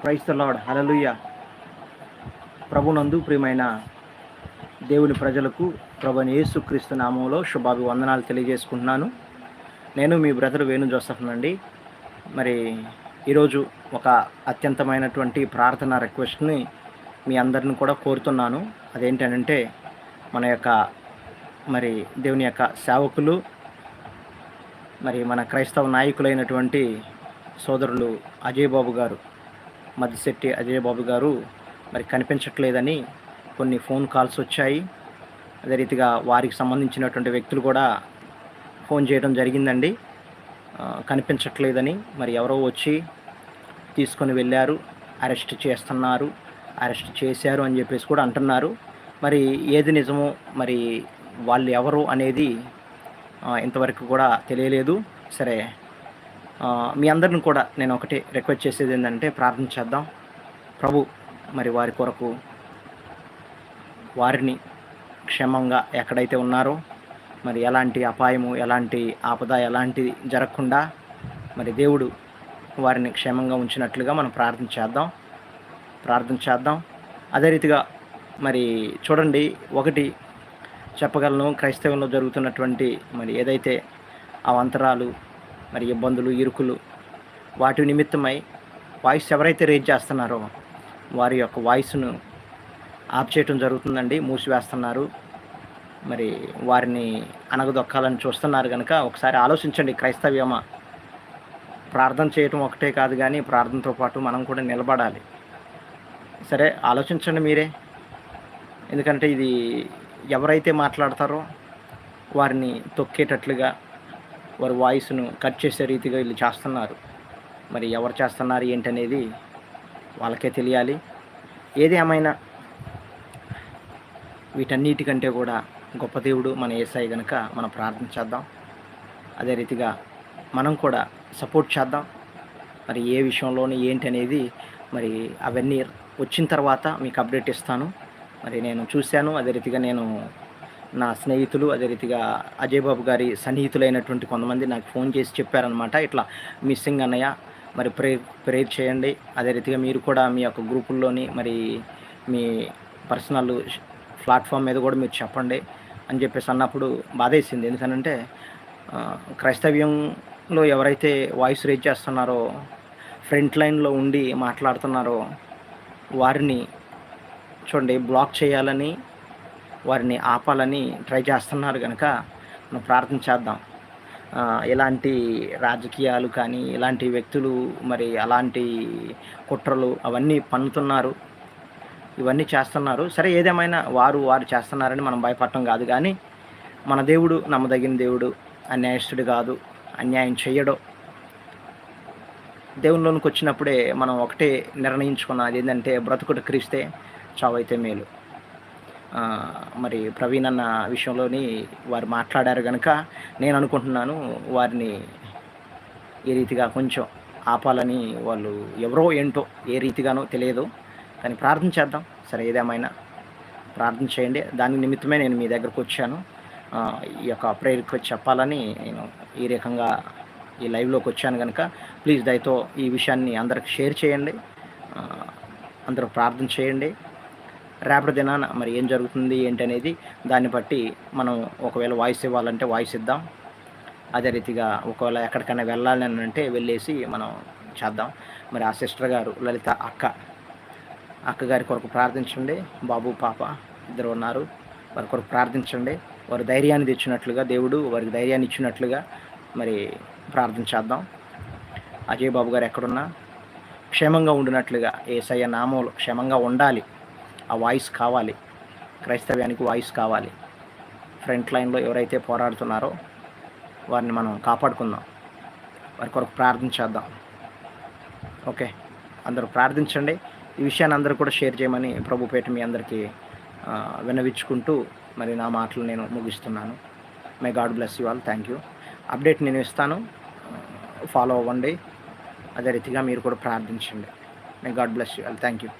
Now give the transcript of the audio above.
క్రైస్త lord హలలుయ ప్రభునందు ప్రియమైన దేవుని ప్రజలకు ప్రభుని యేసుక్రీస్తు నామంలో శుభాభివందనాలు తెలియజేసుకుంటున్నాను. నేను మీ బ్రదర్ వేణు జోసఫ్ అండి. మరి ఈరోజు ఒక అత్యంతమైనటువంటి ప్రార్థన రిక్వెస్ట్ని మీ అందరిని కూడా కోరుతున్నాను. అదేంటంటే మన యొక్క మరి దేవుని యొక్క సేవకులు మరి మన క్రైస్తవ నాయకులైనటువంటి సోదరులు అజయ్ బాబు గారు మద్దిశెట్టి అజయ్ బాబు గారు మరి కనిపించట్లేదని కొన్ని ఫోన్ కాల్స్ వచ్చాయి. అదే రీతిగా వారికి సంబంధించినటువంటి వ్యక్తులు కూడా ఫోన్ చేయడం జరిగిందండి. కనిపించట్లేదని మరి ఎవరో వచ్చి తీసుకొని వెళ్ళారు అరెస్ట్ చేస్తున్నారు అరెస్ట్ చేశారు అని చెప్పేసి కూడా అంటున్నారు. మరి ఏది నిజమో మరి వాళ్ళు ఎవరు అనేది ఇంతవరకు కూడా తెలియలేదు. సరే మీ అందరిని కూడా నేను ఒకటి రిక్వెస్ట్ చేసేది ఏంటంటే ప్రార్థన చేద్దాం. ప్రభు మరి వారి కొరకు వారిని క్షేమంగా ఎక్కడైతే ఉన్నారో మరి ఎలాంటి అపాయము ఎలాంటి ఆపద ఎలాంటిది జరగకుండా మరి దేవుడు వారిని క్షేమంగా ఉంచినట్లుగా మనం ప్రార్థన చేద్దాం. ప్రార్థన చేద్దాం. అదే రీతిగా మరి చూడండి ఒకటి చెప్పగలను క్రైస్తవంలో జరుగుతున్నటువంటి మరి ఏదైతే అవంతరాలు మరి ఇబ్బందులు ఇరుకులు వాటి నిమిత్తమై వాయిస్ ఎవరైతే రేజ్ చేస్తున్నారో వారి యొక్క వాయిస్ను ఆప్ చేయటం జరుగుతుందండి మూసివేస్తున్నారు. మరి వారిని అనగదొక్కాలని చూస్తున్నారు కనుక ఒకసారి ఆలోచించండి క్రైస్తవ్యమ ప్రార్థన చేయటం ఒకటే కాదు కానీ ప్రార్థనతో పాటు మనం కూడా నిలబడాలి. సరే ఆలోచించండి మీరే. ఎందుకంటే ఇది ఎవరైతే మాట్లాడతారో వారిని తొక్కేటట్లుగా వారి వాయిస్ను కట్ చేసే రీతిగా వీళ్ళు చేస్తున్నారు. మరి ఎవరు చేస్తున్నారు ఏంటనేది వాళ్ళకే తెలియాలి. ఏది ఏమైనా వీటన్నిటికంటే కూడా గొప్ప దేవుడు మన ఏసాయి గనుక మనం ప్రార్థన చేద్దాం. అదే రీతిగా మనం కూడా సపోర్ట్ చేద్దాం. మరి ఏ విషయంలోని ఏంటి అనేది మరి అవన్నీ వచ్చిన తర్వాత మీకు అప్డేట్ ఇస్తాను. మరి నేను చూశాను అదే రీతిగా నేను నా స్నేహితులు అదే రీతిగా అజయ్ బాబు గారి సన్నిహితులైనటువంటి కొంతమంది నాకు ఫోన్ చేసి చెప్పారనమాట ఇట్లా మిస్సింగ్ అన్నయ్య మరి ప్రే ప్రేర్ చేయండి. అదే రీతిగా మీరు కూడా మీ యొక్క గ్రూపుల్లోని మరి మీ పర్సనల్ ప్లాట్ఫామ్ మీద కూడా మీరు చెప్పండి అని చెప్పేసి అన్నప్పుడు బాధేసింది. ఎందుకనంటే క్రైస్తవ్యంలో ఎవరైతే వాయిస్ రేజ్ చేస్తున్నారో ఫ్రంట్ లైన్లో ఉండి మాట్లాడుతున్నారో వారిని చూడండి బ్లాక్ చేయాలని వారిని ఆపాలని ట్రై చేస్తున్నారు కనుక మనం ప్రార్థన చేద్దాం. ఇలాంటి రాజకీయాలు కానీ ఇలాంటి వ్యక్తులు మరి అలాంటి కుట్రలు అవన్నీ పన్నుతున్నారు. ఇవన్నీ చేస్తున్నారు. సరే ఏదేమైనా వారు వారు చేస్తున్నారని మనం భయపడటం కాదు కానీ మన దేవుడు నమ్మదగిన దేవుడు అన్యాయస్తుడు కాదు అన్యాయం చెయ్యడు. దేవునిలోనికి వచ్చినప్పుడే మనం ఒకటే నిర్ణయించుకున్నది ఏంటంటే బ్రతుకుడు క్రీస్తే చావైతే మేలు. మరి ప్రవీణ్ అన్న విషయంలోని వారు మాట్లాడారు కనుక నేను అనుకుంటున్నాను వారిని ఈ రీతిగా కొంచెం ఆపాలని వాళ్ళు ఎవరో ఏంటో ఏ రీతిగానో తెలియదు. కానీ ప్రార్థన చేద్దాం. సరే ఏదేమైనా ప్రార్థన చేయండి. దాని నిమిత్తమే నేను మీ దగ్గరకు వచ్చాను. ఈ యొక్క ప్రేయర్కి రిక్వెస్ట్ చెప్పాలని నేను ఈ రకంగా ఈ లైవ్లోకి వచ్చాను కనుక ప్లీజ్ దయతో ఈ విషయాన్ని అందరికి షేర్ చేయండి. అందరూ ప్రార్థన చేయండి. రేపటి దినాన మరి ఏం జరుగుతుంది ఏంటి అనేది దాన్ని బట్టి మనం ఒకవేళ వాయిస్ ఇవ్వాలంటే వాయిస్ ఇద్దాం. అదే రీతిగా ఒకవేళ ఎక్కడికైనా వెళ్ళాలి అని అంటే వెళ్ళేసి మనం చేద్దాం. మరి ఆ సిస్టర్ గారు లలిత అక్క అక్కగారి కొరకు ప్రార్థించండి. బాబు పాప ఇద్దరు ఉన్నారు. వారి కొరకు ప్రార్థించండి. వారి ధైర్యాన్ని తెచ్చినట్లుగా దేవుడు వారికి ధైర్యాన్ని ఇచ్చినట్లుగా మరి ప్రార్థన చేద్దాం. అజయ్ బాబు గారు ఎక్కడున్నా? క్షేమంగా ఉండినట్లుగా ఏసయ్య నామంలో క్షేమంగా ఉండాలి. ఆ వాయిస్ కావాలి. క్రైస్తవ్యానికి వాయిస్ కావాలి. ఫ్రంట్ లైన్లో ఎవరైతే పోరాడుతున్నారో వారిని మనం కాపాడుకుందాం. వారి కొరకు ప్రార్థన చేద్దాం. ఓకే. అందరూ ప్రార్థించండి. ఈ విషయాన్ని అందరూ కూడా షేర్ చేయమని ప్రభు పేట మీ అందరికీ వినవించుకుంటూ మరి నా మాటలు నేను ముగిస్తున్నాను. May God bless you all thank you update నేను ఇస్తాను. ఫాలో అవ్వండి అదే రీతిగా మీరు కూడా ప్రార్థించండి. May God bless you all thank you